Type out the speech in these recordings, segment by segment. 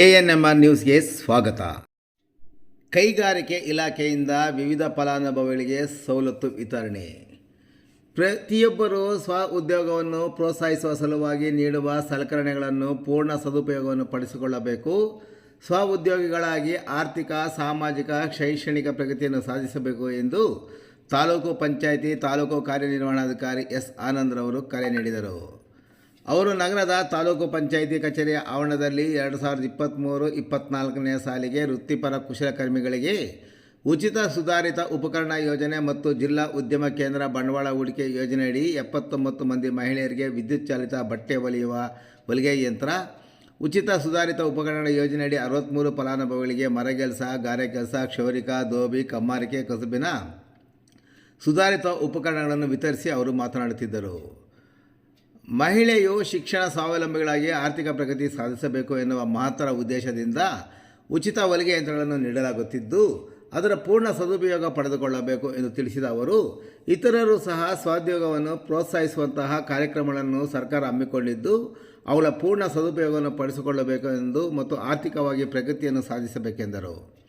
A N M R ನ್ಯೂಸ್ಗೆ ಸ್ವಾಗತ. ಕೈಗಾರಿಕೆ ಇಲಾಖೆಯಿಂದ ವಿವಿಧ ಫಲಾನುಭವಿಗಳಿಗೆ ಸವಲತ್ತು ವಿತರಣೆ. ಪ್ರತಿಯೊಬ್ಬರೂ ಸ್ವ ಉದ್ಯೋಗವನ್ನು ಪ್ರೋತ್ಸಾಹಿಸುವ ಸಲುವಾಗಿ ನೀಡುವ ಸಲಕರಣೆಗಳನ್ನು ಪೂರ್ಣ ಸದುಪಯೋಗವನ್ನು ಪಡಿಸಿಕೊಳ್ಳಬೇಕು. ಸ್ವ ಉದ್ಯೋಗಿಗಳಾಗಿ ಆರ್ಥಿಕ, ಸಾಮಾಜಿಕ, ಶೈಕ್ಷಣಿಕ ಪ್ರಗತಿಯನ್ನು ಸಾಧಿಸಬೇಕು ಎಂದು ತಾಲೂಕು ಪಂಚಾಯಿತಿ ತಾಲೂಕು ಕಾರ್ಯನಿರ್ವಹಣಾಧಿಕಾರಿ ಎಸ್ ಆನಂದ್ರವರು ಕರೆ ನೀಡಿದರು. ಅವರು ನಗರದ ತಾಲೂಕು ಪಂಚಾಯಿತಿ ಕಚೇರಿಯ ಆವರಣದಲ್ಲಿ ಎರಡು ಸಾವಿರದ ಇಪ್ಪತ್ತ್ಮೂರು ಇಪ್ಪತ್ತ್ನಾಲ್ಕನೇ ಸಾಲಿಗೆ ವೃತ್ತಿಪರ ಕುಶಲಕರ್ಮಿಗಳಿಗೆ ಉಚಿತ ಸುಧಾರಿತ ಉಪಕರಣ ಯೋಜನೆ ಮತ್ತು ಜಿಲ್ಲಾ ಉದ್ಯಮ ಕೇಂದ್ರ ಬಂಡವಾಳ ಹೂಡಿಕೆ ಯೋಜನೆಯಡಿ ಎಪ್ಪತ್ತೊಂಬತ್ತು ಮಂದಿ ಮಹಿಳೆಯರಿಗೆ ವಿದ್ಯುತ್ ಚಾಲಿತ ಬಟ್ಟೆ ಹೊಲಿಯುವ ಹೊಲಿಗೆ ಯಂತ್ರ, ಉಚಿತ ಸುಧಾರಿತ ಉಪಕರಣ ಯೋಜನೆಯಡಿ ಅರವತ್ತ್ಮೂರು ಫಲಾನುಭವಿಗಳಿಗೆ ಮರಗೆಲಸ ಗಾರೆ ಕೆಲಸ, ಕ್ಷೌರಿಕ, ದೋಬಿ, ಕಮ್ಮಾರಿಕೆ, ಕಸುಬಿನ ಸುಧಾರಿತ ಉಪಕರಣಗಳನ್ನು ವಿತರಿಸಿ ಅವರು ಮಾತನಾಡುತ್ತಿದ್ದರು. ಮಹಿಳೆಯು ಶಿಕ್ಷಣ ಸ್ವಾವಲಂಬಿಗಳಾಗಿ ಆರ್ಥಿಕ ಪ್ರಗತಿ ಸಾಧಿಸಬೇಕು ಎನ್ನುವ ಮಹತ್ತರ ಉದ್ದೇಶದಿಂದ ಉಚಿತ ಹೊಲಿಗೆ ಯಂತ್ರಗಳನ್ನು ನೀಡಲಾಗುತ್ತಿದ್ದು, ಅದರ ಪೂರ್ಣ ಸದುಪಯೋಗ ಪಡೆದುಕೊಳ್ಳಬೇಕು ಎಂದು ತಿಳಿಸಿದ ಅವರು, ಇತರರು ಸಹ ಸ್ವೋದ್ಯೋಗವನ್ನು ಪ್ರೋತ್ಸಾಹಿಸುವಂತಹ ಕಾರ್ಯಕ್ರಮಗಳನ್ನು ಸರ್ಕಾರ ಹಮ್ಮಿಕೊಂಡಿದ್ದು, ಅವುಗಳ ಪೂರ್ಣ ಸದುಪಯೋಗವನ್ನು ಪಡಿಸಿಕೊಳ್ಳಬೇಕು ಎಂದು ಮತ್ತು ಆರ್ಥಿಕವಾಗಿ ಪ್ರಗತಿಯನ್ನು ಸಾಧಿಸಬೇಕೆಂದರು.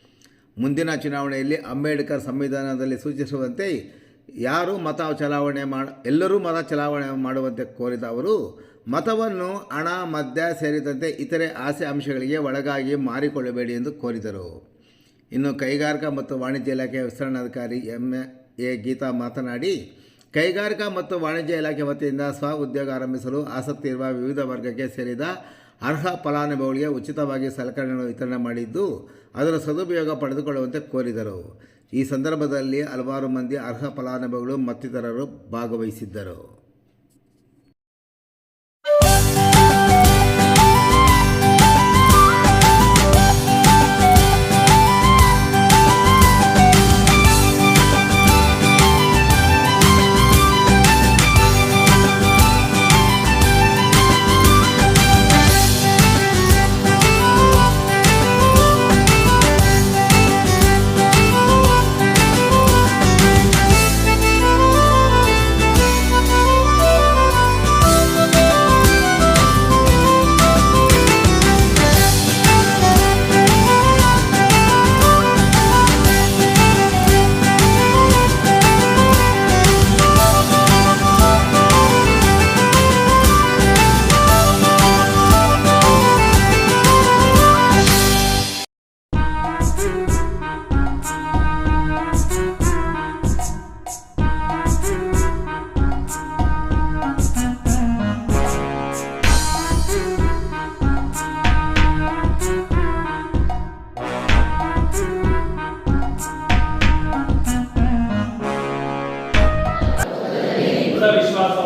ಮುಂದಿನ ಚುನಾವಣೆಯಲ್ಲಿ ಅಂಬೇಡ್ಕರ್ ಸಂವಿಧಾನದಲ್ಲಿ ಸೂಚಿಸುವಂತೆ ಯಾರು ಮತ ಚಲಾವಣೆ ಮಾಡ, ಎಲ್ಲರೂ ಮತ ಚಲಾವಣೆ ಮಾಡುವಂತೆ ಕೋರಿದ ಅವರು, ಮತವನ್ನು ಹಣ, ಮದ್ಯ ಸೇರಿದಂತೆ ಇತರೆ ಆಸೆ ಅಂಶಗಳಿಗೆ ಒಳಗಾಗಿ ಮಾರಿಕೊಳ್ಳಬೇಡಿ ಎಂದು ಕೋರಿದರು. ಇನ್ನು ಕೈಗಾರಿಕಾ ಮತ್ತು ವಾಣಿಜ್ಯ ಇಲಾಖೆಯ ವಿಸ್ತರಣಾಧಿಕಾರಿ ಎಂ. ಎ. ಗೀತಾ ಮಾತನಾಡಿ, ಕೈಗಾರಿಕಾ ಮತ್ತು ವಾಣಿಜ್ಯ ಇಲಾಖೆ ವತಿಯಿಂದ ಸ್ವ ಉದ್ಯೋಗ ಆರಂಭಿಸಲು ಆಸಕ್ತಿ ಇರುವ ವಿವಿಧ ವರ್ಗಕ್ಕೆ ಸೇರಿದ ಅರ್ಹ ಫಲಾನುಭವಿಗಳಿಗೆ ಉಚಿತವಾಗಿ ಸಲಕರಣೆಗಳನ್ನು ವಿತರಣೆ ಮಾಡಿದ್ದು, ಅದರ ಸದುಪಯೋಗ ಪಡೆದುಕೊಳ್ಳುವಂತೆ ಕೋರಿದರು. ಈ ಸಂದರ್ಭದಲ್ಲಿ ಹಲವಾರು ಮಂದಿ ಅರ್ಹ ಫಲಾನುಭವಿಗಳು ಮತ್ತಿತರರು ಭಾಗವಹಿಸಿದ್ದರು. విశ్వాసం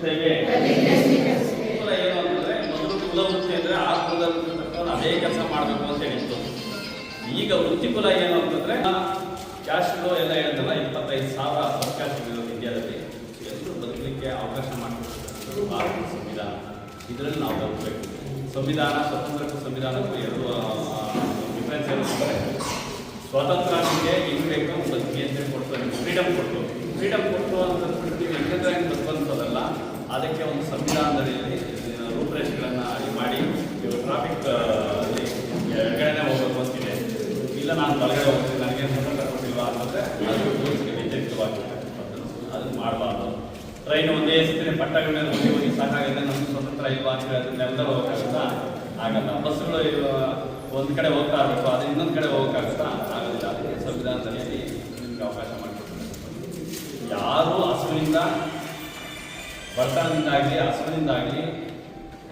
ಸ್ವೀಕರಿಸುತ್ತೇವೆ ಮೂಲ ಏನು ಅಂತಂದ್ರೆ, ಮೊದಲು ಕುಲವೃತ್ತಿ ಅಂದ್ರೆ ಆ ಕುಲದಲ್ಲಿ ತಕ್ಕಂಥ ಅದೇ ಕೆಲಸ ಮಾಡಬೇಕು ಅಂತ ಹೇಳಿತ್ತು. ಈಗ ವೃತ್ತಿ ಕುಲ ಏನು ಅಂತಂದ್ರೆ ಫ್ಲೋ ಎಲ್ಲ ಹೇಳಿದ್ರಲ್ಲ ಇಪ್ಪತ್ತೈದು ಸಾವಿರ ಅವಕಾಶ ಇರೋದು ಇಂಡಿಯಾದಲ್ಲಿ ಎಲ್ಲರೂ ಬದುಕಲಿಕ್ಕೆ ಅವಕಾಶ ಮಾಡಿಕೊಡ್ತಕ್ಕಂಥದ್ದು ಭಾರತದ ಸಂವಿಧಾನ. ಇದರಲ್ಲಿ ನಾವು ಬದುಕಬೇಕು ಸಂವಿಧಾನ, ಸ್ವತಂತ್ರಕ್ಕೂ ಸಂವಿಧಾನಕ್ಕೂ ಎರಡು ಡಿಫ್ರೆನ್ಸ್ ಇರುತ್ತೆ ಸ್ವಾತಂತ್ರ್ಯ ನಮಗೆ ಹೆಂಗ್ ಬೇಕು ಬದುಕಿ ಅಂತ ಕೊಡ್ತಾರೆ ಫ್ರೀಡಮ್ ಕೊಟ್ಟು. ಫ್ರೀಡಮ್ ಕೊಟ್ಟು ಅಂತ ಹೆಂಗಂದ್ರೆ ಹೆಂಗೆ ಬದುಕುವಂಥದ್ದಲ್ಲ ಅದಕ್ಕೆ ಒಂದು ಸಂವಿಧಾನದಲ್ಲಿ ರೂಪರೇಷೆಗಳನ್ನು ಅಡಿ ಮಾಡಿ ಇವರು ಟ್ರಾಫಿಕ್ ಎಡಗಡೆನೇ ಹೋಗೋದು ಬಂದಿದೆ ಇಲ್ಲ, ನಾನು ಬಲಗಡೆ ಹೋಗ್ತೀನಿ ನನಗೆ ಸಂಬಂಧ ಕೊಟ್ಟಿಲ್ವಾ ಅಂತಂದ್ರೆ, ಅದು ಪೊಲೀಸ್ಗೆ ವ್ಯತಿರಿಕ್ತವಾಗಿದೆ ಅದನ್ನು ಮಾಡಬಾರ್ದು. ಟ್ರೈನ್ ಒಂದೇ ಸತಿ ಪಟ್ಟಗಳನ್ನ ಹೋಗಿ ಹೋಗಿ ಸಾಕಾಗಿದೆ ನಮ್ಮ ಸ್ವತಂತ್ರ ಇಲ್ವಾ ಅಂತ ನೆಲದ ಹೋಗೋಕ್ಕಾಗುತ್ತಾ? ಆಗಲ್ಲ ಬಸ್ಸುಗಳು ಒಂದು ಕಡೆ ಹೋಗ್ತಾ ಇರಬೇಕು ಅದು ಇನ್ನೊಂದು ಕಡೆ ಹೋಗೋಕ್ಕಾಗುತ್ತಾ? ಆಗೋದಿಲ್ಲ ಅದಕ್ಕೆ ಸಂವಿಧಾನದಲ್ಲಿ ನಿಮಗೆ ಅವಕಾಶ ಮಾಡಿಕೊಡ್ತೀನಿ. ಯಾರು ಹಸುವಿನಿಂದ ಬಡತನದಿಂದಾಗಲಿ, ಹಸುವಿನಿಂದಾಗಲಿ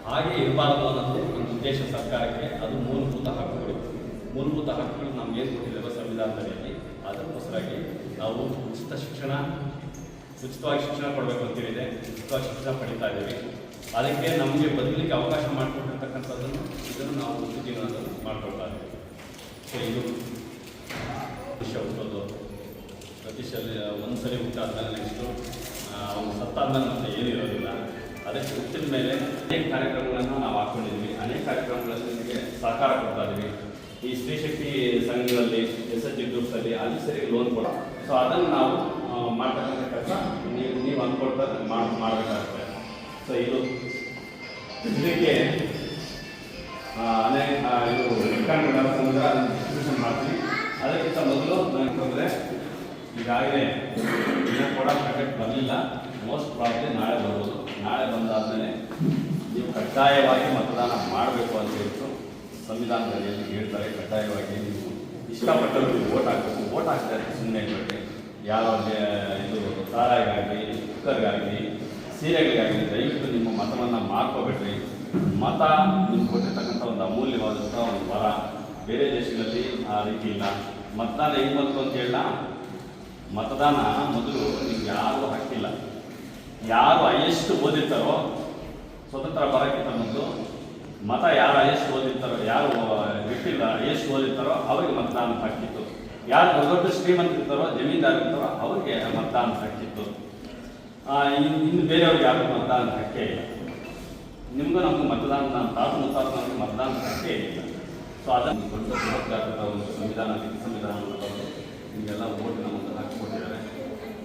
ಹಾಗೆ ಇರಬಾರದು ಅನ್ನೋದು ಒಂದು ಉದ್ದೇಶ ಸರ್ಕಾರಕ್ಕೆ. ಅದು ಮೂಲಭೂತ ಹಕ್ಕುಗಳು. ಮೂಲಭೂತ ಹಕ್ಕುಗಳು ನಮ್ಗೆ ಏನು ಕೊಟ್ಟಿದ್ದೇವೆ ಸಂವಿಧಾನದಲ್ಲಿ ಅದಕ್ಕೋಸ್ಕರಾಗಿ ನಾವು ಉಚಿತ ಶಿಕ್ಷಣ, ಉಚಿತವಾಗಿ ಶಿಕ್ಷಣ ಕೊಡಬೇಕು ಅಂತೇಳಿದೆ ಉಚಿತವಾಗಿ ಶಿಕ್ಷಣ ಪಡಿತಾ ಇದ್ದೀವಿ. ಅದಕ್ಕೆ ನಮಗೆ ಬದುಕಲಿಕ್ಕೆ ಅವಕಾಶ ಮಾಡಿಕೊಟ್ಟಿರ್ತಕ್ಕಂಥದ್ದನ್ನು ಇದನ್ನು ನಾವು ವೃತ್ತಿ ಜೀವನದಲ್ಲಿ ಮಾಡ್ಕೊಳ್ತಾ ಇದ್ದೀವಿ. ಸೊ ಇದು ವಿಷಯ ಹುಟ್ಟೋದು. ಪ್ರತಿ ಸಲ ಒಂದು ಸಲ ಹುಟ್ಟಾದ ನೆಕ್ಸ್ಟು ಅವನು ಸತ್ತಾದ್ಮೇಲೆ ಮತ್ತೆ ಏನೂ ಇರೋದಿಲ್ಲ. ಅದಕ್ಕೆ ಹುಟ್ಟಿದ ಮೇಲೆ ಅನೇಕ ಕಾರ್ಯಕ್ರಮಗಳನ್ನು ನಾವು ಹಾಕ್ಕೊಂಡಿದ್ವಿ ಅನೇಕ ಕಾರ್ಯಕ್ರಮಗಳಲ್ಲಿ ನಿಮಗೆ ಸಹಕಾರ ಕೊಡ್ತಾ ಈ ಸ್ತ್ರೀ ಶಕ್ತಿ ಸಂಘಗಳಲ್ಲಿ, ಎಸ್ ಎಚ್ ಜಿ ಗ್ರೂಪ್ಸಲ್ಲಿ ಅಲ್ಲಿ ಸರಿ ಲೋನ್ ಕೊಡ. ಸೊ ಅದನ್ನು ನಾವು ಮಾಡ್ತಕ್ಕಂಥ ಕೆಲಸ ನೀವು ನೀವು ಅಂದ್ಕೊಳ್ತಾ ಮಾಡಿ, ಮಾಡಬೇಕಾಗುತ್ತೆ. ಸೊ ಇದು ಇದಕ್ಕೆ ಅನೇಕ ಇದು ಸಂಘ ಡಿಸ್ಟ್ರಿಬ್ಯೂಷನ್ ಮಾಡ್ತೀವಿ. ಅದಕ್ಕಿಂತ ಮೊದಲು ನನಗೆ ಈಗಾಗಲೇ ಕೂಡ ಪ್ರಕಟ್ ಬರಲಿಲ್ಲ. ಮೋಸ್ಟ್ ಪ್ರಾಬ್ಲಿ ನಾಳೆ ಬರ್ಬೋದು. ನಾಳೆ ಬಂದಾದಮೇಲೆ ನೀವು ಕಡ್ಡಾಯವಾಗಿ ಮತದಾನ ಮಾಡಬೇಕು ಅಂತ ಹೇಳ್ತು ಸಂವಿಧಾನದಲ್ಲಿ ಹೇಳ್ತಾರೆ. ಕಡ್ಡಾಯವಾಗಿ ನೀವು ಇಷ್ಟಪಟ್ಟವರು ಓಟ್ ಹಾಕಬೇಕು. ಓಟ್ ಹಾಕ್ತಾರೆ ಸುಮ್ಮನೆ ಬಗ್ಗೆ ಯಾವ ಇದು ಸಾರಾಗಿ ಕುಕ್ಕರ್ಗಾಗಲಿ ಸೀರೆಗಳಿಗಾಗಲಿ ದಯವಿಟ್ಟು ನಿಮ್ಮ ಮತವನ್ನು ಮಾಡ್ಕೋಬೇಡ್ರಿ. ಮತ ನಿಮ್ಗೆ ಕೊಟ್ಟಿರ್ತಕ್ಕಂಥ ಒಂದು ಅಮೂಲ್ಯವಾದಂಥ ಒಂದು ವರ ಬೇರೆ ದೇಶಗಳಲ್ಲಿ ಆ ರೀತಿ ಇಲ್ಲ. ಮತದಾನ ಹೆಂಗೆ ಬಂತು ಅಂತ ಹೇಳ ಮತದಾನ ಮೊದಲು ನಿಮ್ಗೆ ಯಾರು ಹಾಕಿಲ್ಲ. ಯಾರು ಹೈಯೆಸ್ಟ್ ಓದಿರ್ತಾರೋ ಸ್ವತಂತ್ರ ಬರೋಕ್ಕಿಂತ ಮೊದಲು ಮತ ಯಾರು ಹೈಯೆಸ್ಟ್ ಓದಿರ್ತಾರೋ, ಯಾರು ಬಿಟ್ಟಿಲ್ಲ ಹೈಯೆಸ್ಟ್ ಓದಿರ್ತಾರೋ ಅವರಿಗೆ ಮತದಾನ ಹಾಕಿತ್ತು ಯಾರು ದೊಡ್ಡ ದೊಡ್ಡ ಜಮೀನ್ದಾರ್ ಇರ್ತಾರೋ ಅವರಿಗೆ ಮತದಾನ ಹಾಕಿತ್ತು ಇನ್ನು ಬೇರೆಯವ್ರಿಗೆ ಯಾರು ಮತದಾನ ಹಕ್ಕೇ ಇಲ್ಲ. ನಿಮಗೂ ನಮ್ಗೆ ಮತದಾನ ನಮ್ಮ ತಾತ ಮುತ್ತಾತ ನಮಗೆ ಮತದಾನ ಹಕ್ಕೇ ಇಲ್ಲ. ಸೊ ಅದನ್ನು ದೊಡ್ಡ ಒಂದು ಸಂವಿಧಾನ ತಂದು ನಿಮಗೆಲ್ಲ ಓಟ್ ನಮ್ಮಂತ ಹಾಕಿಕೊಟ್ಟಿದ್ದಾರೆ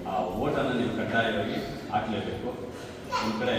ಆ ಓಟನ್ನು ನೀವು ಕಡ್ಡಾಯವಾಗಿ ಹಾಕಲೇಬೇಕು. ಒಂದು ಕಡೆ